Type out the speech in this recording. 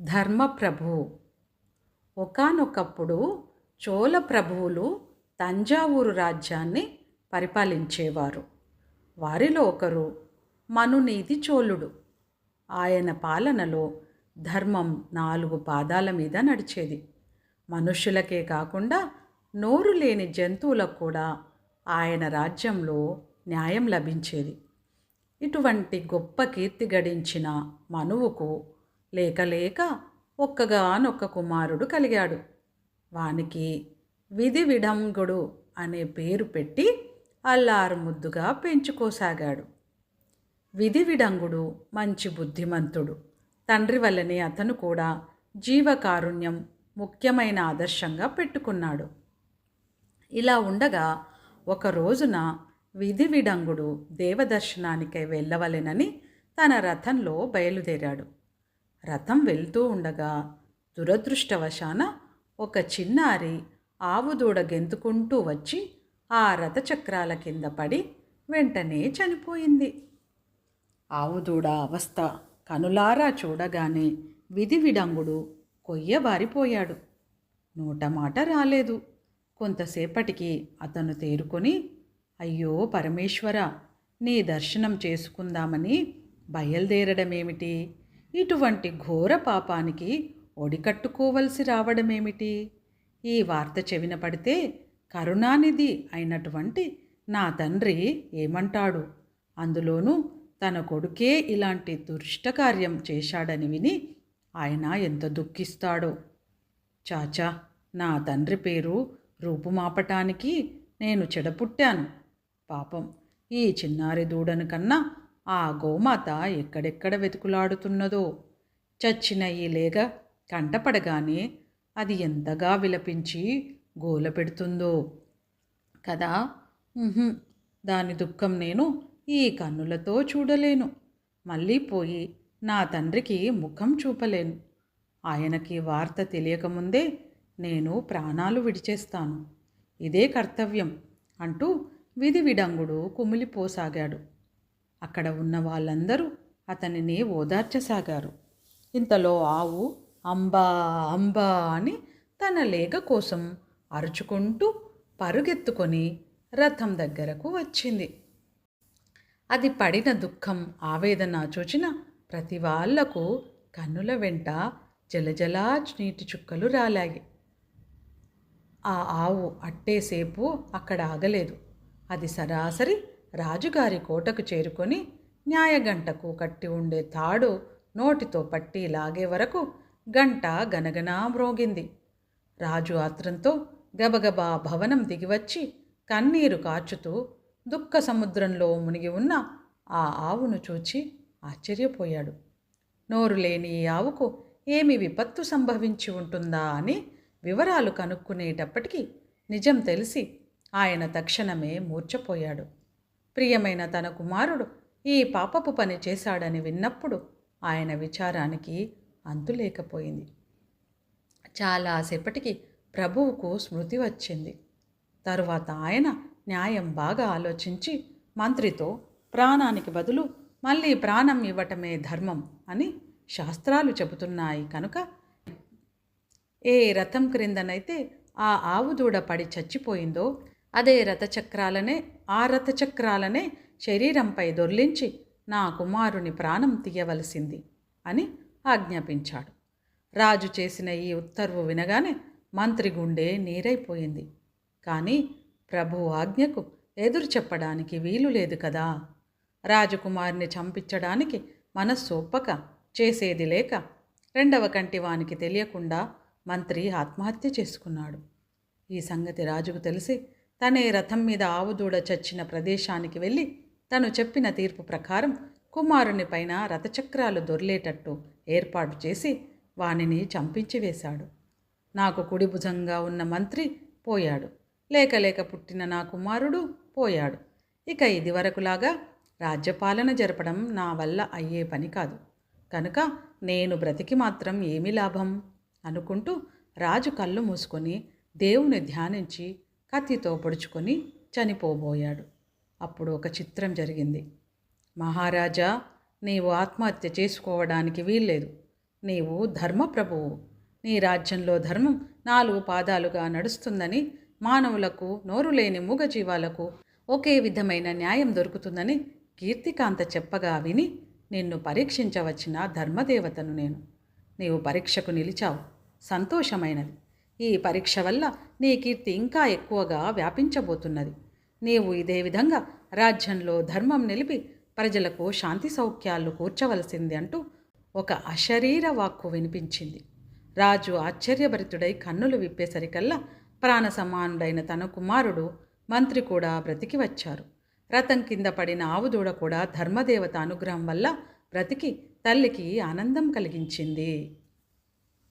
ధర్మప్రభు. ఒకానొకప్పుడు చోళ ప్రభువులు తంజావూరు రాజ్యాన్ని పరిపాలించేవారు. వారిలో ఒకరు మనునీతి చోళుడు. ఆయన పాలనలో ధర్మం నాలుగు పాదాల మీద నడిచేది. మనుష్యులకే కాకుండా నోరు లేని జంతువులకు కూడా ఆయన రాజ్యంలో న్యాయం లభించేది. ఇటువంటి గొప్ప కీర్తి గడించిన మనువుకు లేక లేక ఒక్కగానొక్క కుమారుడు కలిగాడు. వానికి విధి విడంగుడు అనే పేరు పెట్టి అల్లారు ముద్దుగా పెంచుకోసాగాడు. విధి విడంగుడు మంచి బుద్ధిమంతుడు. తండ్రి వల్లనే అతను కూడా జీవకారుణ్యం ముఖ్యమైన ఆదర్శంగా పెట్టుకున్నాడు. ఇలా ఉండగా ఒక రోజున విధి విడంగుడు దేవదర్శనానికై వెళ్ళవలెనని తన రథంలో బయలుదేరాడు. రథం వెళ్తూ ఉండగా దురదృష్టవశాన ఒక చిన్నారి ఆవుదూడ గెంతుకుంటూ వచ్చి ఆ రథచక్రాల కింద పడి వెంటనే చనిపోయింది. ఆవుదూడ అవస్థ కనులారా చూడగానే విధి విడంగుడు కొయ్యబారిపోయాడు. నోట మాట రాలేదు. కొంతసేపటికి అతను తేరుకొని అయ్యో పరమేశ్వర నీ దర్శనం చేసుకుందామని బయలుదేరడమేమిటి? ఇటువంటి ఘోర పాపానికి ఒడికట్టుకోవలసి రావడమేమిటి? ఈ వార్త చెవిన పడితే కరుణానిధి అయినటువంటి నా తండ్రి ఏమంటాడు? అందులోనూ తన కొడుకే ఇలాంటి దుష్టకార్యం చేశాడని విని ఆయన ఎంత దుఃఖిస్తాడో. చాచా నా తండ్రి పేరు రూపుమాపటానికి నేను చెడపుట్టాను. పాపం ఈ చిన్నారి దూడను కన్నా ఆ గోమాత ఎక్కడెక్కడ వెతుకులాడుతున్నదో. చచ్చిన ఈ లేగ కంటపడగానే అది ఎంతగా విలపించి గోల పెడుతుందో. కదా? దాని దుఃఖం నేను ఈ కన్నులతో చూడలేను. మళ్ళీ పోయి నా తండ్రికి ముఖం చూపలేను. ఆయనకి వార్త తెలియకముందే నేను ప్రాణాలు విడిచేస్తాను. ఇదే కర్తవ్యం అంటూ విధి విడంగుడు కుమిలిపోసాగాడు. అక్కడ ఉన్న వాళ్ళందరూ అతనిని ఓదార్చసాగారు. ఇంతలో ఆవు అంబా అంబా అని తన లేగ కోసం అరుచుకుంటూ పరుగెత్తుకొని రథం దగ్గరకు వచ్చింది. అది పడిన దుఃఖం ఆవేదన చూచిన ప్రతి వాళ్ళకు కన్నుల వెంట జలజలా నీటి చుక్కలు రాలాయి. ఆ ఆవు అట్టేసేపు అక్కడ ఆగలేదు. అది సరాసరి రాజుగారి కోటకు చేరుకొని న్యాయగంటకు కట్టి ఉండే తాడు నోటితో పట్టి లాగే వరకు గంట గనగనా మ్రోగింది. రాజు ఆత్రంతో గబగబా భవనం దిగివచ్చి కన్నీరు కాచుతూ దుఃఖ సముద్రంలో మునిగి ఉన్న ఆ ఆవును చూచి ఆశ్చర్యపోయాడు. నోరు లేని ఈ ఆవుకు ఏమి విపత్తు సంభవించి ఉంటుందా అని వివరాలు కనుక్కునేటప్పటికీ నిజం తెలిసి ఆయన తక్షణమే మూర్చపోయాడు ప్రియమైన తన కుమారుడు ఈ పాపపు పని చేశాడని విన్నప్పుడు ఆయన విచారానికి అంతులేకపోయింది చాలాసేపటికి ప్రభువుకు స్మృతి వచ్చింది. తరువాత ఆయన న్యాయం బాగా ఆలోచించి మంత్రితో ప్రాణానికి బదులు మళ్ళీ ప్రాణం ఇవ్వటమే ధర్మం అని శాస్త్రాలు చెబుతున్నాయి కనుక ఏ రథం క్రిందనైతే ఆ ఆవు దూడ పడి చచ్చిపోయిందో అదే రథచక్రాలనే ఆ రథచక్రాలనే శరీరంపై దొర్లించి నా కుమారుని ప్రాణం తీయవలసింది అని ఆజ్ఞాపించాడు. రాజు చేసిన ఈ ఉత్తర్వు వినగానే మంత్రి గుండె నీరైపోయింది. కానీ ప్రభు ఆజ్ఞకు ఎదురు చెప్పడానికి వీలు లేదు కదా. రాజకుమారిని చంపించడానికి మనస్సు ఒప్పక చేసేది లేక రెండవ కంటి వానికి తెలియకుండా మంత్రి ఆత్మహత్య చేసుకున్నాడు. ఈ సంగతి రాజుకు తెలిసి తనే రథం మీద ఆవుదూడ చచ్చిన ప్రదేశానికి వెళ్ళి తను చెప్పిన తీర్పు ప్రకారం కుమారుని పైన రథచక్రాలు దొర్లేటట్టు ఏర్పాటు చేసి వానిని చంపించి వేశాడు. నాకు కుడి భుజంగా ఉన్న మంత్రి పోయాడు. లేక లేక పుట్టిన నా కుమారుడు పోయాడు. ఇక ఇదివరకులాగా రాజ్యపాలన జరపడం నా వల్ల అయ్యే పని కాదు. కనుక నేను బ్రతికి మాత్రం ఏమి లాభం? అనుకుంటూ రాజు కళ్ళు మూసుకొని దేవుని ధ్యానించి కత్తితో పొడుచుకొని చనిపోబోయాడు. అప్పుడు ఒక చిత్రం జరిగింది. మహారాజా నీవు ఆత్మహత్య చేసుకోవడానికి వీల్లేదు. నీవు ధర్మప్రభువు నీ రాజ్యంలో ధర్మం నాలుగు పాదాలుగా నడుస్తుందని మానవులకు నోరు లేని మూగజీవాలకు ఒకే విధమైన న్యాయం దొరుకుతుందని కీర్తికాంత చెప్పగా విని నిన్ను పరీక్షించవచ్చిన ధర్మదేవతను నేను. నీవు పరీక్షకు నిలిచావు. సంతోషమైనది. ఈ పరీక్ష వల్ల నీ కీర్తి ఇంకా ఎక్కువగా వ్యాపించబోతున్నది. నీవు ఇదే విధంగా రాజ్యంలో ధర్మం నిలిపి ప్రజలకు శాంతి సౌఖ్యాలు కూర్చవలసింది అంటూ ఒక అశరీర వాక్కు వినిపించింది. రాజు ఆశ్చర్యభరితుడై కన్నులు విప్పేసరికల్లా ప్రాణ సమానుడైన తన కుమారుడు మంత్రి కూడా బ్రతికి వచ్చారు. రథం కింద పడిన ఆవుదూడ కూడా ధర్మదేవత అనుగ్రహం వల్ల బ్రతికి తల్లికి ఆనందం కలిగించింది.